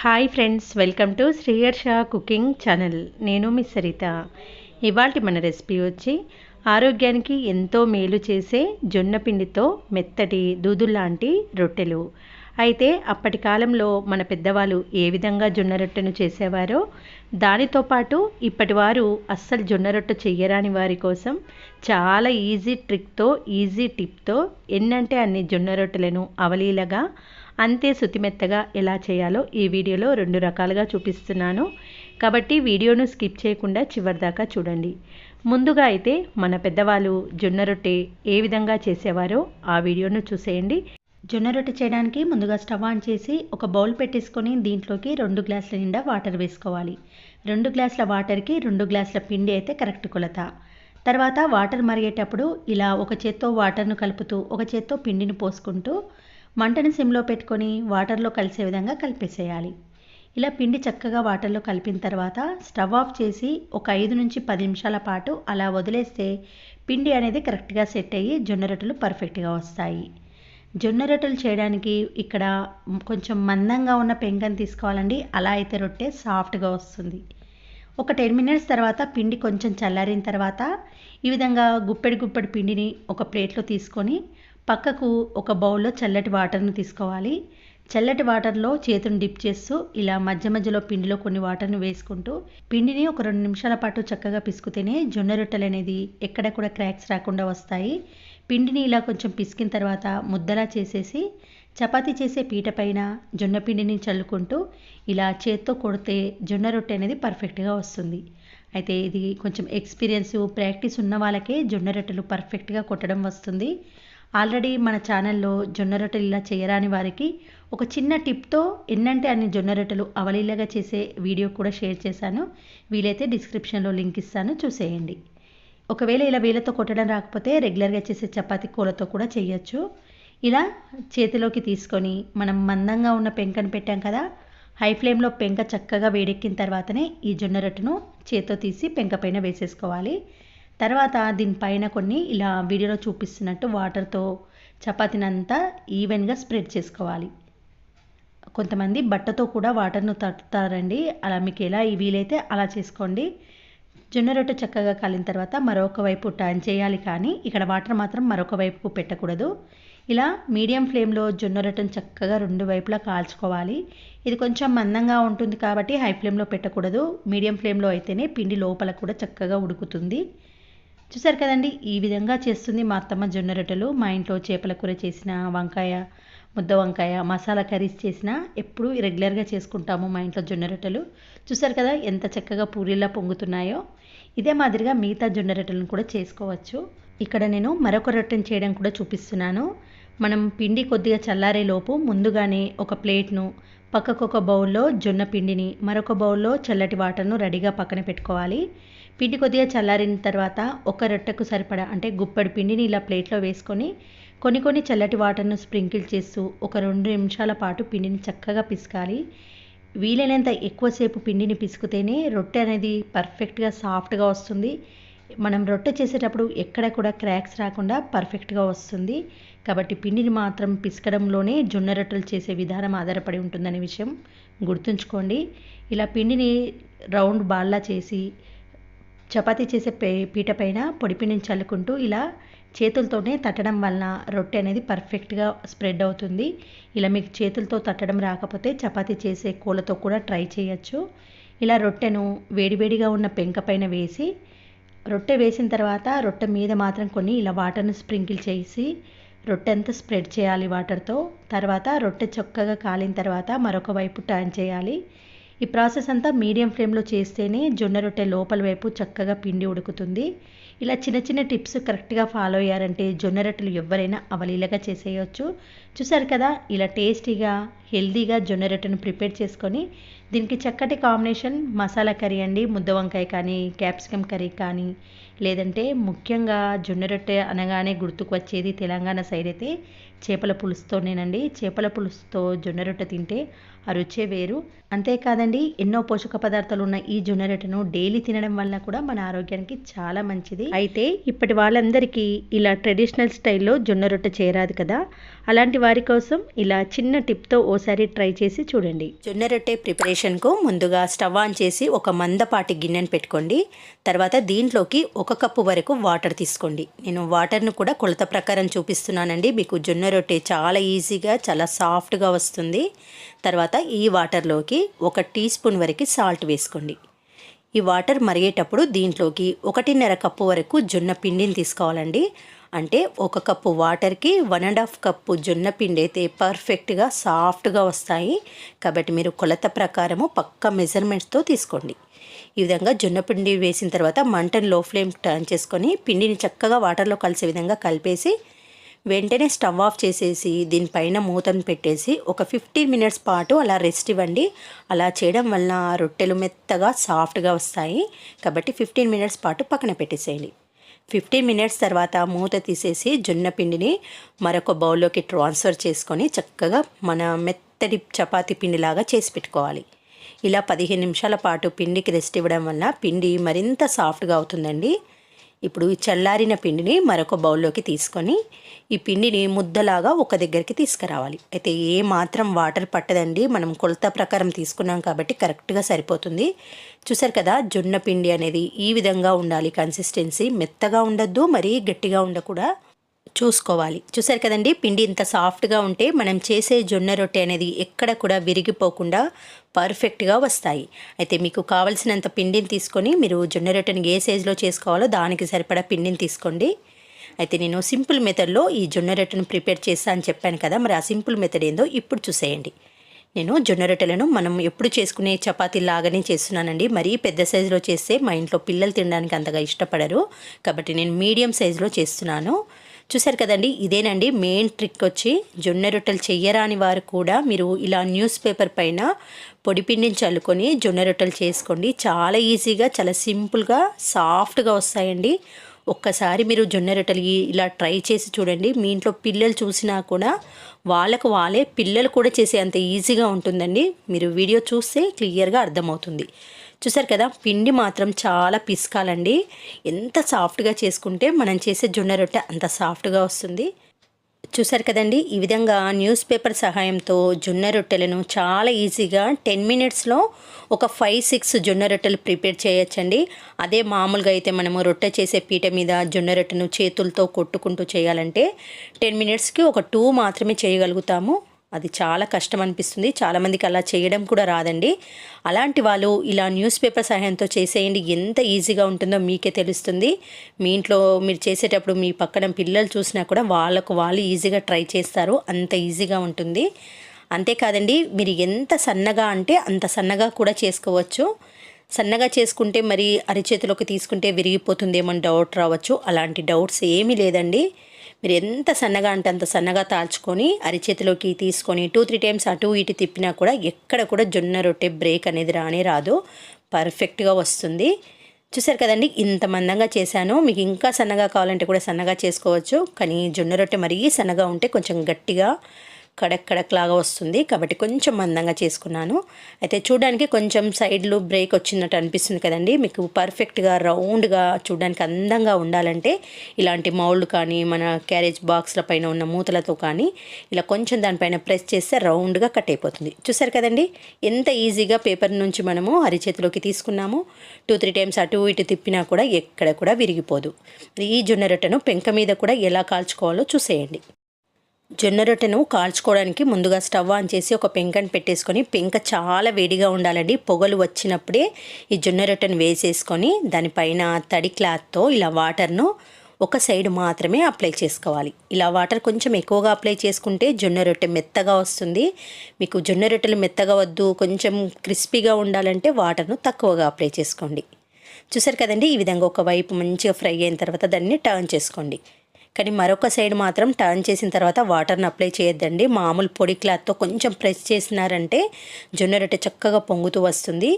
Hi friends welcome to Sriharsha cooking channel నేను మీ సరిత. ఇవాళ మన రెసిపీ వచ్చి ఆరోగ్యానికి ఎంతో మేలు చేసే జొన్న పిండితో మెత్తటి దూదుల్లాంటి రొట్టెలు. అయితే అప్పటి కాలంలో మన పెద్దవాళ్ళు ఏ విధంగా జొన్న రొట్టెను చేసేవారో దానితో పాటు ఇప్పటి వారు అస్సలు జొన్న రొట్టె చెయ్యరాని వారి కోసం చాలా ఈజీ ట్రిక్తో ఈజీ టిప్తో ఎన్నంటే అన్ని జొన్న రొట్టెలను అవలీలగా అంతే శుతిమెత్తగా ఎలా చేయాలో ఈ వీడియోలో రెండు రకాలుగా చూపిస్తున్నాను. కాబట్టి వీడియోను స్కిప్ చేయకుండా చివరిదాకా చూడండి. ముందుగా అయితే మన పెద్దవాళ్ళు జొన్న రొట్టె ఏ విధంగా చేసేవారో ఆ వీడియోను చూసేయండి. జొన్న రొట్టె చేయడానికి ముందుగా స్టవ్ ఆన్ చేసి ఒక బౌల్ పెట్టేసుకొని దీంట్లోకి రెండు గ్లాసుల నిండా వాటర్ వేసుకోవాలి. రెండు గ్లాసుల వాటర్కి రెండు గ్లాసుల పిండి అయితే కరెక్ట్ కొలత. తర్వాత వాటర్ మరిగేటప్పుడు ఇలా ఒక చేత్తో వాటర్ను కలుపుతూ ఒక చేత్తో పిండిని పోసుకుంటూ మంటని సిమ్లో పెట్టుకొని వాటర్లో కలిసే విధంగా కలిపేసేయాలి. ఇలా పిండి చక్కగా వాటర్లో కలిపిన తర్వాత స్టవ్ ఆఫ్ చేసి ఒక ఐదు నుంచి పది నిమిషాల పాటు అలా వదిలేస్తే పిండి అనేది కరెక్ట్గా సెట్ అయ్యి జొన్న రొట్టెలు పర్ఫెక్ట్గా వస్తాయి. జొన్న రొట్టెలు చేయడానికి ఇక్కడ కొంచెం మందంగా ఉన్న పెంకని తీసుకోవాలండి. అలా అయితే రొట్టె సాఫ్ట్గా వస్తుంది. ఒక టెన్ మినిట్స్ తర్వాత పిండి కొంచెం చల్లారిన తర్వాత ఈ విధంగా గుప్పెడి గుప్పెడి పిండిని ఒక ప్లేట్లో తీసుకొని పక్కకు ఒక బౌల్లో చల్లటి వాటర్ను తీసుకోవాలి. చల్లటి వాటర్లో చేతుని డిప్ చేస్తూ ఇలా మధ్య మధ్యలో పిండిలో కొన్ని వాటర్ను వేసుకుంటూ పిండిని ఒక రెండు నిమిషాల పాటు చక్కగా పిసుకుతేనే జొన్న రొట్టెలు అనేది ఎక్కడ కూడా క్రాక్స్ రాకుండా వస్తాయి. పిండిని ఇలా కొంచెం పిసికిన తర్వాత ముద్దలా చేసేసి చపాతీ చేసే పీట పైన జొన్న పిండిని చల్లుకుంటూ ఇలా చేత్తో కొడితే జొన్న రొట్టె అనేది పర్ఫెక్ట్గా వస్తుంది. అయితే ఇది కొంచెం ఎక్స్పీరియన్స్ ప్రాక్టీస్ ఉన్న వాళ్ళకే జొన్న రొట్టెలు పర్ఫెక్ట్గా కొట్టడం వస్తుంది. ఆల్రెడీ మన ఛానల్లో జొన్న రొట్టెలు ఇలా చేయరాని వారికి ఒక చిన్న టిప్తో ఎన్నంటే అన్ని జొన్న రొట్టెలు అవలీలగా చేసే వీడియో కూడా షేర్ చేశాను. వీలైతే డిస్క్రిప్షన్లో లింక్ ఇస్తాను. చూసేయండి. ఒకవేళ ఇలా వేలతో కొట్టడం రాకపోతే రెగ్యులర్గా చేసే చపాతీ కూలతో కూడా చేయొచ్చు. ఇలా చేతిలోకి తీసుకొని మనం మందంగా ఉన్న పెంకను పెట్టాం కదా హై ఫ్లేమ్లో పెంక చక్కగా వేడెక్కిన తర్వాతనే ఈ జొన్న రొట్టెను చేత్తో తీసి పెంక పైన వేసేసుకోవాలి. తర్వాత దీనిపైన కొన్ని ఇలా వీడియోలో చూపిస్తున్నట్టు వాటర్తో చపాతీనంతా ఈవెన్గా స్ప్రెడ్ చేసుకోవాలి. కొంతమంది బట్టతో కూడా వాటర్ను తట్టుతారండి. అలా మీకు ఎలా వీలైతే అలా చేసుకోండి. జొన్న రొట్టె చక్కగా కాలిన తర్వాత మరొక వైపు టర్న్ చేయాలి కానీ ఇక్కడ వాటర్ మాత్రం మరొక వైపుకు పెట్టకూడదు. ఇలా మీడియం ఫ్లేమ్లో జొన్న రొట్టెను చక్కగా రెండు వైపులా కాల్చుకోవాలి. ఇది కొంచెం మందంగా ఉంటుంది కాబట్టి హై ఫ్లేమ్లో పెట్టకూడదు. మీడియం ఫ్లేమ్లో అయితేనే పిండి లోపల కూడా చక్కగా ఉడుకుతుంది. చూసారు కదండి ఈ విధంగా చేస్తుంది మా అత్తమ్మ జొన్న రొట్టెలు. మా ఇంట్లో చేపల కూర చేసిన వంకాయ ముద్ద వంకాయ మసాలా కర్రీస్ చేసిన ఎప్పుడు రెగ్యులర్గా చేసుకుంటాము మా ఇంట్లో జొన్న రొట్టెలు. చూసారు కదా ఎంత చక్కగా పూరీలా పొంగుతున్నాయో. ఇదే మాదిరిగా మిగతా జొన్న రొట్టెలను కూడా చేసుకోవచ్చు. ఇక్కడ నేను మరొక రొట్టెను చేయడం కూడా చూపిస్తున్నాను. మనం పిండి కొద్దిగా చల్లారే లోపు ముందుగానే ఒక ప్లేట్ను పక్కకు ఒక బౌల్లో జొన్న పిండిని మరొక బౌల్లో చల్లటి వాటర్ను రెడీగా పక్కన పెట్టుకోవాలి. పిండి కొద్దిగా చల్లారిన తర్వాత ఒక రొట్టెకు సరిపడా అంటే గుప్పెడు పిండిని ఇలా ప్లేట్లో వేసుకొని కొన్ని కొన్ని చల్లటి వాటర్ను స్ప్రింకిల్ చేస్తూ ఒక రెండు నిమిషాల పాటు పిండిని చక్కగా పిసకాలి. వీలైనంత ఎక్కువసేపు పిండిని పిసుకుతేనే రొట్టె అనేది పర్ఫెక్ట్గా సాఫ్ట్గా వస్తుంది. మనం రొట్టె చేసేటప్పుడు ఎక్కడ కూడా క్రాక్స్ రాకుండా పర్ఫెక్ట్గా వస్తుంది. కాబట్టి పిండిని మాత్రం పిసకడంలోనే జొన్న రొట్టెలు చేసే విధానం ఆధారపడి ఉంటుందనే విషయం గుర్తుంచుకోండి. ఇలా పిండిని రౌండ్ బాల్లా చేసి చపాతీ చేసే పీట పైన పొడి పిండిని చల్లుకుంటూ ఇలా చేతులతోనే తట్టడం వలన రొట్టె అనేది పర్ఫెక్ట్గా స్ప్రెడ్ అవుతుంది. ఇలా మీకు చేతులతో తట్టడం రాకపోతే చపాతీ చేసే కూలతో కూడా ట్రై చేయొచ్చు. ఇలా రొట్టెను వేడివేడిగా ఉన్న పెంక పైన వేసి రొట్టె వేసిన తర్వాత రొట్టె మీద మాత్రం కొన్ని ఇలా వాటర్ను స్ప్రింకిల్ చేసి రొట్టె అంతా స్ప్రెడ్ చేయాలి వాటర్తో. తర్వాత రొట్టె చక్కగా కాలిన తర్వాత మరొక వైపు టర్న్ చేయాలి. ఈ ప్రాసెస్ అంతా మీడియం ఫ్లేమ్లో చేస్తేనే జొన్న రొట్టె లోపల వైపు చక్కగా పిండి ఉడుకుతుంది. ఇలా చిన్న చిన్న టిప్స్ కరెక్ట్గా ఫాలో అయ్యారంటే జొన్న రొట్టెలు ఎవరైనా అవలీలగా చేసేయచ్చు. చూసారు కదా ఇలా టేస్టీగా హెల్దీగా జొన్న రొట్టెను ప్రిపేర్ చేసుకొని దీనికి చక్కటి కాంబినేషన్ మసాలా కర్రీ అండి ముద్ద వంకాయ కానీ క్యాప్సికమ్ కర్రీ కానీ లేదంటే ముఖ్యంగా జొన్న రొట్టె అనగానే గుర్తుకు వచ్చేది తెలంగాణ సైడ్ అయితే చేపల పులుసుతోనేనండి. చేపల పులుసుతో జొన్న రొట్టె తింటే ఆ రుచే వేరు. అంతేకాదండి ఎన్నో పోషక పదార్థాలు ఉన్న ఈ జొన్న రొట్టెను డైలీ తినడం వల్ల కూడా మన ఆరోగ్యానికి చాలా మంచిది. అయితే ఇప్పటి వాళ్ళందరికీ ఇలా ట్రెడిషనల్ స్టైల్లో జొన్న రొట్టె చేరాదు కదా అలాంటి వారి కోసం ఇలా చిన్న టిప్తో ఓసారి ట్రై చేసి చూడండి. జొన్న రొట్టె ప్రిపరేషన్కు ముందుగా స్టవ్ ఆన్ చేసి ఒక మందపాటి గిన్నెను పెట్టుకోండి. తర్వాత దీంట్లోకి ఒక కప్పు వరకు వాటర్ తీసుకోండి. నేను వాటర్ను కూడా కొలత ప్రకారం చూపిస్తున్నానండి. మీకు జొన్న రొట్టె చాలా ఈజీగా చాలా సాఫ్ట్గా వస్తుంది. తర్వాత ఈ వాటర్లోకి ఒక టీ స్పూన్ వరకు సాల్ట్ వేసుకోండి. ఈ వాటర్ మరిగేటప్పుడు దీంట్లోకి ఒకటిన్నర కప్పు వరకు జొన్న పిండిని తీసుకోవాలండి. అంటే ఒక కప్పు వాటర్కి వన్ అండ్ హాఫ్ కప్పు జొన్న పిండి అయితే పర్ఫెక్ట్గా సాఫ్ట్గా వస్తాయి. కాబట్టి మీరు కొలత ప్రకారము పక్క మెజర్మెంట్స్తో తీసుకోండి. ఈ విధంగా జొన్న పిండి వేసిన తర్వాత మంటను లో ఫ్లేమ్ టర్న్ చేసుకొని పిండిని చక్కగా వాటర్లో కలిసే విధంగా కలిపేసి వెంటనే స్టవ్ ఆఫ్ చేసేసి దీనిపైన మూతను పెట్టేసి ఒక ఫిఫ్టీన్ మినిట్స్ పాటు అలా రెస్ట్ ఇవ్వండి. అలా చేయడం వలన రొట్టెలు మెత్తగా సాఫ్ట్గా వస్తాయి. కాబట్టి ఫిఫ్టీన్ మినిట్స్ పాటు పక్కన పెట్టేసేయండి. ఫిఫ్టీన్ మినిట్స్ తర్వాత మూత తీసేసి జొన్న పిండిని మరొక బౌల్లోకి ట్రాన్స్ఫర్ చేసుకొని చక్కగా మన మెత్తటి చపాతి పిండిలాగా చేసి పెట్టుకోవాలి. ఇలా పదిహేను నిమిషాల పాటు పిండికి రెస్ట్ ఇవ్వడం వల్ల పిండి మరింత సాఫ్ట్గా అవుతుందండి. ఇప్పుడు ఈ చల్లారిన పిండిని మరొక బౌల్లోకి తీసుకొని ఈ పిండిని ముద్దలాగా ఒక దగ్గరికి తీసుకురావాలి. అయితే ఏ మాత్రం వాటర్ పట్టదండి. మనం కొలత ప్రకారం తీసుకున్నాం కాబట్టి కరెక్ట్గా సరిపోతుంది. చూసారు కదా జొన్న పిండి అనేది ఈ విధంగా ఉండాలి. కన్సిస్టెన్సీ మెత్తగా ఉండద్దు మరీ గట్టిగా ఉండకూడదు చూసుకోవాలి. చూసారు కదండి పిండి ఇంత సాఫ్ట్గా ఉంటే మనం చేసే జొన్న రొట్టె అనేది ఎక్కడ కూడా విరిగిపోకుండా పర్ఫెక్ట్గా వస్తాయి. అయితే మీకు కావలసినంత పిండిని తీసుకొని మీరు జొన్న రొట్టెని ఏ సైజులో చేసుకోవాలో దానికి సరిపడా పిండిని తీసుకోండి. అయితే నేను సింపుల్ మెథడ్లో ఈ జొన్న రొట్టెను ప్రిపేర్ చేస్తా అని చెప్పాను కదా మరి ఆ సింపుల్ మెథడ్ ఏందో ఇప్పుడు చూసేయండి. నేను జొన్న రొట్టెలను మనం ఎప్పుడు చేసుకునే చపాతీ లాగానే చేస్తున్నానండి. మరీ పెద్ద సైజులో చేస్తే మా ఇంట్లో పిల్లలు తినడానికి అంతగా ఇష్టపడరు. కాబట్టి నేను మీడియం సైజులో చేస్తున్నాను. చూశారు కదండి ఇదేనండి మెయిన్ ట్రిక్ వచ్చి జొన్న రొట్టెలు చెయ్యరాని వారు కూడా మీరు ఇలా న్యూస్ పేపర్ పైన పొడిపిండిని చల్లుకొని జొన్న రొట్టెలు చేసుకోండి. చాలా ఈజీగా చాలా సింపుల్గా సాఫ్ట్గా వస్తాయండి. ఒక్కసారి మీరు జొన్న రొట్టెలు ఇలా ట్రై చేసి చూడండి. మీ ఇంట్లో పిల్లలు చూసినా కూడా వాళ్ళకు వాళ్ళే పిల్లలు కూడా చేసే అంత ఈజీగా ఉంటుందండి. మీరు వీడియో చూస్తే క్లియర్గా అర్థమవుతుంది. చూసారు కదా పిండి మాత్రం చాలా పిసకాలండి. ఎంత సాఫ్ట్గా చేసుకుంటే మనం చేసే జొన్న రొట్టె అంత సాఫ్ట్గా వస్తుంది. చూసారు కదండి ఈ విధంగా న్యూస్ పేపర్ సహాయంతో జొన్న రొట్టెలను చాలా ఈజీగా టెన్ మినిట్స్లో ఒక ఫైవ్ సిక్స్ జొన్న రొట్టెలు ప్రిపేర్ చేయొచ్చండి. అదే మామూలుగా అయితే మనము రొట్టె చేసే పీట మీద జొన్న రొట్టెను చేతులతో కొట్టుకుంటూ చేయాలంటే టెన్ మినిట్స్కి ఒక టూ మాత్రమే చేయగలుగుతాము. అది చాలా కష్టం అనిపిస్తుంది చాలామందికి అలా చేయడం కూడా రాదండి. అలాంటి వాళ్ళు ఇలా న్యూస్ పేపర్ సహాయంతో చేసేయండి. ఎంత ఈజీగా ఉంటుందో మీకే తెలుస్తుంది. మీ ఇంట్లో మీరు చేసేటప్పుడు మీ పక్కన పిల్లలు చూసినా కూడా వాళ్ళకు వాళ్ళు ఈజీగా ట్రై చేస్తారు. అంత ఈజీగా ఉంటుంది. అంతేకాదండి మీరు ఎంత సన్నగా అంటే అంత సన్నగా కూడా చేసుకోవచ్చు. సన్నగా చేసుకుంటే మరి అరిచేతిలోకి తీసుకుంటే విరిగిపోతుందేమో డౌట్ రావచ్చు. అలాంటి డౌట్స్ ఏమీ లేదండి. మీరు ఎంత సన్నగా అంటే అంత సన్నగా తాల్చుకొని అరిచేతిలోకి తీసుకొని టూ త్రీ టైమ్స్ అటు ఇటు తిప్పినా కూడా ఎక్కడ కూడా జొన్న రొట్టె బ్రేక్ అనేది రానే రాదు. పర్ఫెక్ట్గా వస్తుంది. చూసారు కదండి ఇంత మందంగా చేశాను. మీకు ఇంకా సన్నగా కావాలంటే కూడా సన్నగా చేసుకోవచ్చు. కానీ జొన్న రొట్టె మరీ సన్నగా ఉంటే కొంచెం గట్టిగా కడక్ కడక్ లాగా వస్తుంది. కాబట్టి కొంచెం మందంగా చేసుకున్నాను. అయితే చూడడానికి కొంచెం సైడ్లు బ్రేక్ వచ్చినట్టు అనిపిస్తుంది కదండి. మీకు పర్ఫెక్ట్గా రౌండ్గా చూడడానికి అందంగా ఉండాలంటే ఇలాంటి మౌల్డ్ కానీ మన క్యారేజ్ బాక్స్ల పైన ఉన్న మూతలతో కానీ ఇలా కొంచెం దానిపైన ప్రెస్ చేస్తే రౌండ్గా కట్ అయిపోతుంది. చూసారు కదండి? ఎంత ఈజీగా పేపర్ నుంచి మనము అరిచేతిలోకి తీసుకున్నాము. టూ త్రీ టైమ్స్ అటు ఇటు తిప్పినా కూడా ఎక్కడ కూడా విరిగిపోదు. ఈ జొన్న రొట్టెను పెంక మీద కూడా ఎలా కాల్చుకోవాలో చూసేయండి. జొన్న రొట్టెను కాల్చుకోవడానికి ముందుగా స్టవ్ ఆన్ చేసి ఒక పెంకని పెట్టేసుకొని పెంక చాలా వేడిగా ఉండాలండి. పొగలు వచ్చినప్పుడే ఈ జొన్న రొట్టెను వేసేసుకొని దానిపైన తడి క్లాత్తో ఇలా వాటర్ను ఒక సైడ్ మాత్రమే అప్లై చేసుకోవాలి. ఇలా వాటర్ కొంచెం ఎక్కువగా అప్లై చేసుకుంటే జొన్న రొట్టె మెత్తగా వస్తుంది. మీకు జొన్న రొట్టెలు మెత్తగా వద్దు కొంచెం క్రిస్పీగా ఉండాలంటే వాటర్ను తక్కువగా అప్లై చేసుకోండి. చూసారు కదండి ఈ విధంగా ఒక వైపు మంచిగా ఫ్రై అయిన తర్వాత దాన్ని టర్న్ చేసుకోండి. కానీ మరొక సైడ్ మాత్రం టర్న్ చేసిన తర్వాత వాటర్ని అప్లై చేయొద్దండి. మామూలు పొడి క్లాత్తో కొంచెం ప్రెస్ చేసినారంటే జొన్న రొట్టె చక్కగా పొంగుతూ వస్తుంది.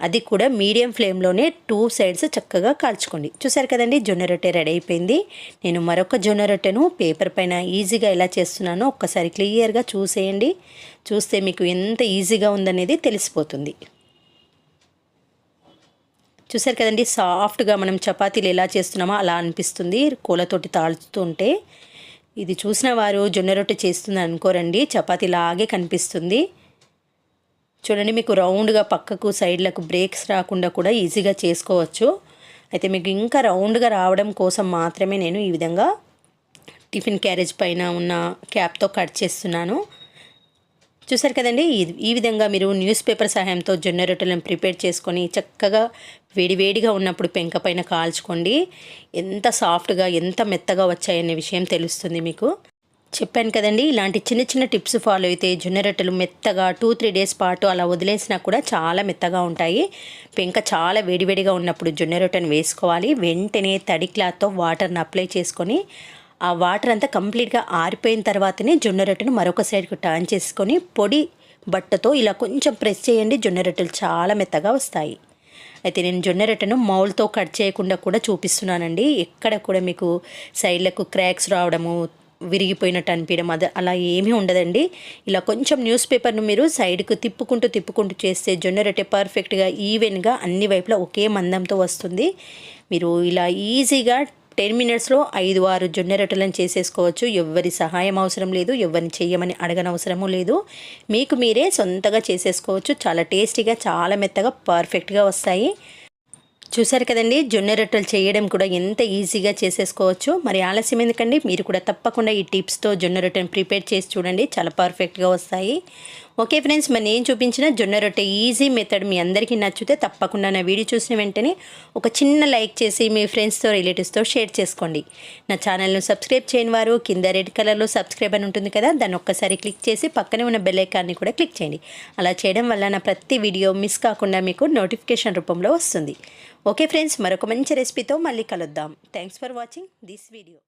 అది కూడా మీడియం ఫ్లేమ్లోనే టూ సైడ్స్ చక్కగా కాల్చుకోండి. చూసారు కదండి జొన్న రొట్టె రెడీ అయిపోయింది. నేను మరొక జొన్న రొట్టెను పేపర్ పైన ఈజీగా ఎలా చేస్తున్నానో ఒక్కసారి క్లియర్గా చూసేయండి. చూస్తే మీకు ఎంత ఈజీగా ఉందనేది తెలిసిపోతుంది. చూసారు కదండి సాఫ్ట్గా మనం చపాతీలు ఎలా చేస్తున్నామో అలా అనిపిస్తుంది. కూలతోటి తాల్చుతుంటే ఇది చూసిన వారు జొన్న రొట్టె చేస్తుంది అనుకోరండి చపాతీ లాగే కనిపిస్తుంది. చూడండి మీకు రౌండ్గా పక్కకు సైడ్లకు బ్రేక్స్ రాకుండా కూడా ఈజీగా చేసుకోవచ్చు. అయితే మీకు ఇంకా రౌండ్గా రావడం కోసం మాత్రమే నేను ఈ విధంగా టిఫిన్ క్యారేజ్ పైన ఉన్న క్యాప్తో కట్ చేస్తున్నాను. చూసారు కదండి ఈ- ఈ విధంగా మీరు న్యూస్ పేపర్ సహాయంతో జొన్న రొట్టెలను ప్రిపేర్ చేసుకొని చక్కగా వేడివేడిగా ఉన్నప్పుడు పెంక పైన కాల్చుకోండి. ఎంత సాఫ్ట్గా ఎంత మెత్తగా వచ్చాయనే విషయం తెలుస్తుంది మీకు. చెప్పాను కదండి ఇలాంటి చిన్న చిన్న టిప్స్ ఫాలో అయితే జొన్న రొట్టెలు మెత్తగా టూ త్రీ డేస్ పాటు అలా వదిలేసినా కూడా చాలా మెత్తగా ఉంటాయి. పెంక చాలా వేడివేడిగా ఉన్నప్పుడు జొన్న రొట్టెను వేసుకోవాలి. వెంటనే తడి క్లాత్తో వాటర్ని అప్లై చేసుకొని ఆ వాటర్ అంతా కంప్లీట్గా ఆరిపోయిన తర్వాతనే జొన్న రొట్టెను మరొక సైడ్కి టర్న్ చేసుకొని పొడి బట్టతో ఇలా కొంచెం ప్రెస్ చేయండి జొన్న రొట్టెలు చాలా మెత్తగా వస్తాయి. అయితే నేను జొన్న రొట్టెను మౌల్తో కట్ చేయకుండా కూడా చూపిస్తున్నానండి. ఎక్కడ కూడా మీకు సైడ్లకు క్రాక్స్ రావడము విరిగిపోయినట్టు అనిపించడం అది అలా ఏమీ ఉండదండి. ఇలా కొంచెం న్యూస్ పేపర్ను మీరు సైడ్కు తిప్పుకుంటూ తిప్పుకుంటూ చేస్తే జొన్న రొట్టె పర్ఫెక్ట్గా ఈవెన్గా అన్ని వైపులా ఒకే మందంతో వస్తుంది. మీరు ఇలా ఈజీగా టెన్ మినిట్స్లో ఐదు ఆరు జొన్న రొట్టెలను చేసేసుకోవచ్చు. ఎవరి సహాయం అవసరం లేదు ఎవరిని చేయమని అడగనవసరము లేదు. మీకు మీరే సొంతగా చేసేసుకోవచ్చు. చాలా టేస్టీగా చాలా మెత్తగా పర్ఫెక్ట్గా వస్తాయి. చూసారు కదండి జొన్న రొట్టెలు చేయడం కూడా ఎంత ఈజీగా చేసేసుకోవచ్చు. మరి ఆలస్యం ఎందుకండి? మీరు కూడా తప్పకుండా ఈ టిప్స్తో జొన్న రొట్టెను ప్రిపేర్ చేసి చూడండి. చాలా పర్ఫెక్ట్గా వస్తాయి. ఓకే ఫ్రెండ్స్ మరి నేను చూపించిన జొన్న రొట్టె ఈజీ మెథడ్ మీ అందరికీ నచ్చితే తప్పకుండా నా వీడియో చూసిన వెంటనే ఒక చిన్న లైక్ చేసి మీ ఫ్రెండ్స్తో రిలేటివ్స్తో షేర్ చేసుకోండి. నా ఛానల్ను సబ్స్క్రైబ్ చేయని వారు కింద రెడ్ కలర్లో సబ్స్క్రైబ్ అని ఉంటుంది కదా దాన్ని ఒక్కసారి క్లిక్ చేసి పక్కనే ఉన్న బెల్ ఐకాన్ని కూడా క్లిక్ చేయండి. అలా చేయడం వల్ల నా ప్రతి వీడియో మిస్ కాకుండా మీకు నోటిఫికేషన్ రూపంలో వస్తుంది. ఓకే ఫ్రెండ్స్ మరొక మంచి రెసిపీతో మళ్ళీ కలుద్దాం. Thanks for watching this video